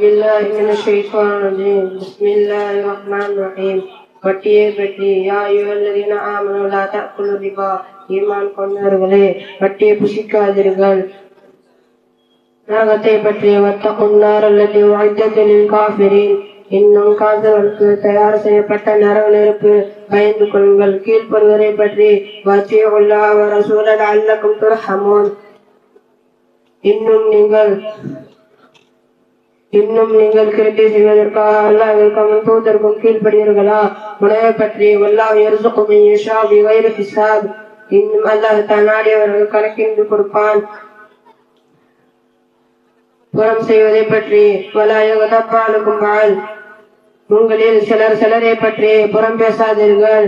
بالله من الشيطان الرجيم بسم الله الرحمن الرحيم வட்டியை பற்றி யா ஐயுஹல்லதீன ஆமனு லா தஅக்குலு ரிபா ஈமான் கொண்டவர்களே வட்டியை புசிக்காதீர்கள் நரகத்தை பற்றி வத்தகுன்னார் அல்லது வாய்த்தலில் காபிரின் இன்னும் காதவருக்கு தயார் செய்யப்பட்ட நரக நெருப்பு பயந்து கொள்ளுங்கள் கீழ்ப்படுவதை பற்றி வச்சியுள்ளா ரசூலல் அல்லக்கும் துர்ஹமோன் இன்னும் நீங்கள் இன்னும் நீங்கள் கேட்டு செய்வதற்காக அல்லாவிற்கும் தூதருக்கும் கீழ்ப்படுவீர்களா உணவை பற்றி அல்லாஹ் எருசுக்கும் யஷா பிகைரி ஹிசாப் இன்னும் அல்லாஹ் தன்னாடியவர்கள் கணக்கின்று கொடுப்பான். புறம் செய்வதை பற்றி வலாயகதப்பாலுக்கும் வாழ் உங்களில் சிலர் சிலரை பற்றி புறம் பேசாதீர்கள்.